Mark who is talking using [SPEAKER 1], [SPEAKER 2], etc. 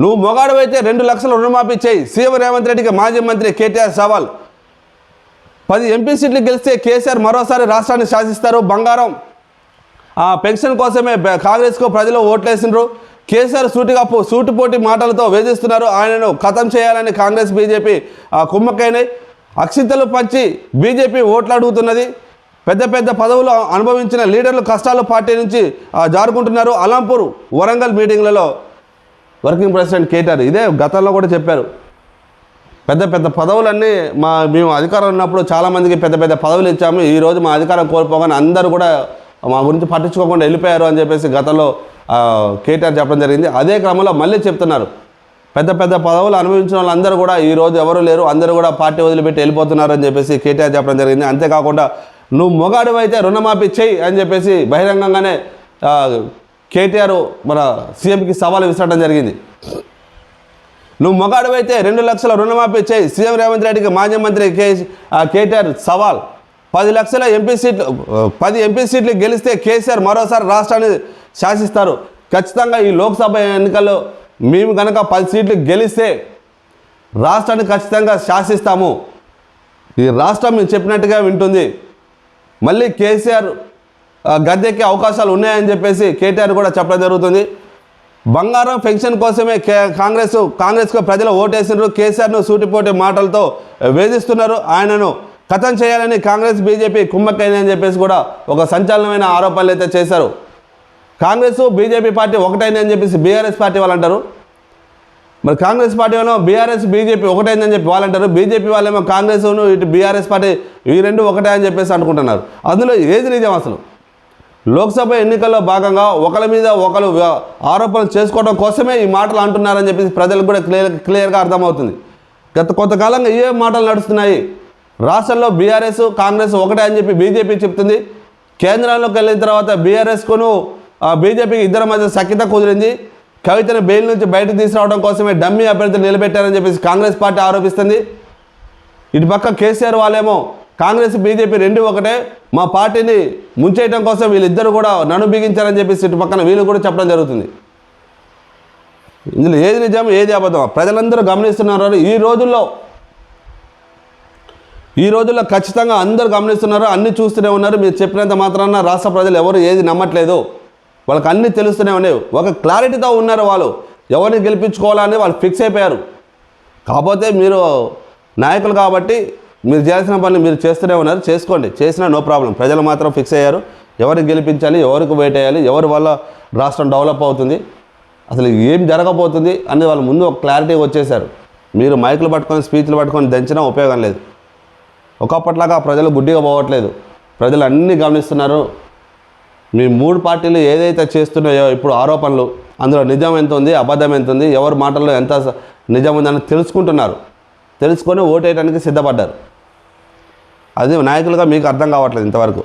[SPEAKER 1] నువ్వు మొగాడవైతే రెండు లక్షల రుణమాఫీ చేయి. సీఎం రేవంత్ రెడ్డికి మాజీ మంత్రి కేటీఆర్ సవాల్. పది ఎంపీ సీట్లు గెలిస్తే కేసీఆర్ మరోసారి రాష్ట్రాన్ని శాసిస్తారు? బంగారం. ఆ పెన్షన్ కోసమే కాంగ్రెస్కు ప్రజలు ఓట్లేసిండ్రు. కేసీఆర్ సూటిగా సూటిపోటీ సూటిపోటి మాటలతో వేధిస్తున్నారు. ఆయనను ఖతం చేయాలని కాంగ్రెస్ బీజేపీ ఆ, కుమ్మక్కైనాయి. అక్షింతలు పంచి బీజేపీ ఓట్లు అడుగుతున్నది పెద్ద పెద్ద పదవులు అనుభవించిన లీడర్లు కష్టాలు పార్టీ నుంచి జారుకుంటున్నారు. అలంపూర్ వరంగల్ మీటింగ్లలో వర్కింగ్ ప్రెసిడెంట్ కేటీఆర్. ఇదే గతంలో కూడా చెప్పారు. పెద్ద పెద్ద పదవులన్నీ మా మేము అధికారం ఉన్నప్పుడు చాలామందికి పెద్ద పెద్ద పదవులు ఇచ్చాము. ఈ రోజు మా అధికారం కోల్పోగానే అందరూ కూడా మా గురించి పట్టించుకోకుండా వెళ్ళిపోయారు అని చెప్పేసి గతంలో కేటీఆర్ చెప్పడం జరిగింది. అదే క్రమంలో మళ్ళీ చెప్తున్నారు. పెద్ద పెద్ద పదవులు అనుభవించిన వాళ్ళందరూ కూడా ఈ రోజు ఎవరు లేరు. అందరూ కూడా పార్టీ వదిలిపెట్టి వెళ్ళిపోతున్నారు అని చెప్పేసి కేటీఆర్ చెప్పడం జరిగింది. అంతేకాకుండా నువ్వు మొగాడు అయితే రుణమాఫీ చెయ్యి అని చెప్పేసి బహిరంగంగానే కేటీఆర్ మన సీఎంకి సవాల్ విసరడం జరిగింది. నువ్వు మొగాడువైతే రెండు లక్షల రుణమాఫీ చేయి. సీఎం రేవంత్ రెడ్డికి మాజీ మంత్రి కే కేటీఆర్ సవాల్. పది లక్షల ఎంపీ సీట్లు పది ఎంపీ సీట్లు గెలిస్తే కేసీఆర్ మరోసారి రాష్ట్రాన్ని శాసిస్తారు. ఖచ్చితంగా ఈ లోక్సభ ఎన్నికల్లో మేము కనుక పది సీట్లు గెలిస్తే రాష్ట్రాన్ని ఖచ్చితంగా శాసిస్తాము. ఈ రాష్ట్రం మేము చెప్పినట్టుగా వింటుంది. మళ్ళీ కేసీఆర్ గద్దెక్కే అవకాశాలు ఉన్నాయని చెప్పేసి కేటీఆర్ కూడా చెప్పడం జరుగుతుంది. బంగారం పెన్షన్ కోసమే కే కాంగ్రెస్ కాంగ్రెస్కు ప్రజలు ఓటేసినారు. కేసీఆర్ను సూటిపోటి మాటలతో వేధిస్తున్నారు. ఆయనను కథం చేయాలని కాంగ్రెస్ బీజేపీ కుమ్మక్కైందని అని చెప్పేసి కూడా ఒక సంచలనమైన ఆరోపణలు అయితే చేశారు. కాంగ్రెస్ బీజేపీ పార్టీ ఒకటైందని చెప్పేసి బీఆర్ఎస్ పార్టీ వాళ్ళు అంటారు మరి కాంగ్రెస్ పార్టీ వాళ్ళు బీఆర్ఎస్ బీజేపీ ఒకటైందని చెప్పి వాళ్ళు అంటారు బీజేపీ వాళ్ళేమో కాంగ్రెస్ ఇటు బీఆర్ఎస్ పార్టీ ఈ రెండు ఒకటే అని చెప్పేసి అనుకుంటున్నారు. అందులో ఏది నిజం అసలు? లోక్సభ ఎన్నికల్లో భాగంగా ఒకరి మీద ఒకరు ఆరోపణలు చేసుకోవడం కోసమే ఈ మాటలు అంటున్నారని చెప్పేసి ప్రజలకు కూడా క్లియర్ క్లియర్గా అర్థమవుతుంది. గత కొంతకాలంగా ఏ మాటలు నడుస్తున్నాయి. రాష్ట్రంలో బీఆర్ఎస్ కాంగ్రెస్ ఒకటే అని చెప్పి బీజేపీ చెప్తుంది. కేంద్రంలోకి వెళ్ళిన తర్వాత బీఆర్ఎస్కును బీజేపీకి ఇద్దరి మధ్య సఖ్యత కుదిరింది. కవితను బెయిల్ నుంచి బయటకు తీసుకురావడం కోసమే డమ్మీ అభ్యర్థులు నిలబెట్టారని చెప్పేసి కాంగ్రెస్ పార్టీ ఆరోపిస్తుంది. ఇటు పక్క కేసీఆర్ వాళ్ళేమో కాంగ్రెస్ బీజేపీ రెండు ఒకటే. మా పార్టీని ముంచేయడం కోసం వీళ్ళిద్దరు కూడా నన్ను బిగించారని చెప్పేసి ఇటు పక్కన వీళ్ళు కూడా చెప్పడం జరుగుతుంది. ఇందులో ఏది నిజం ఏది అబద్ధం? ప్రజలందరూ గమనిస్తున్నారు. ఈ రోజుల్లో ఈ రోజుల్లో ఖచ్చితంగా అందరూ గమనిస్తున్నారు. అన్ని చూస్తూనే ఉన్నారు. మీరు చెప్పినంత మాత్రాన రాష్ట్ర ప్రజలు ఎవరు ఏది నమ్మట్లేదు. వాళ్ళకి అన్నీ తెలుస్తూనే ఉన్నాయి. ఒక క్లారిటీతో ఉన్నారు వాళ్ళు. ఎవరిని గెలిపించుకోవాలని వాళ్ళు ఫిక్స్ అయిపోయారు. కాకపోతే మీరు నాయకులు కాబట్టి మీరు చేసిన పనులు మీరు చేస్తూనే ఉన్నారు. చేసుకోండి. చేసినా నో ప్రాబ్లం. ప్రజలు మాత్రం ఫిక్స్ అయ్యారు. ఎవరికి గెలిపించాలి ఎవరికి వెయిట్ ఎవరి వల్ల రాష్ట్రం డెవలప్ అవుతుంది అసలు ఏం జరగబోతుంది అని వాళ్ళు ముందు ఒక క్లారిటీ వచ్చేసారు మీరు మైకులు పట్టుకొని స్పీచ్లు పట్టుకొని దంచినా ఉపయోగం లేదు. ఒకప్పట్లాగా ప్రజలు గుడ్డిగా పోవట్లేదు. ప్రజలు అన్నీ గమనిస్తున్నారు. మీ మూడు పార్టీలు ఏదైతే చేస్తున్నాయో ఇప్పుడు ఆరోపణలు అందులో నిజం ఎంత ఉంది అబద్ధం ఎంత ఉంది ఎవరి మాటల్లో ఎంత నిజం ఉందని తెలుసుకుంటున్నారు. తెలుసుకొని ఓటేయడానికి సిద్ధపడ్డారు. అది నాయకులుగా మీకు అర్థం కావట్లేదు ఇంతవరకు.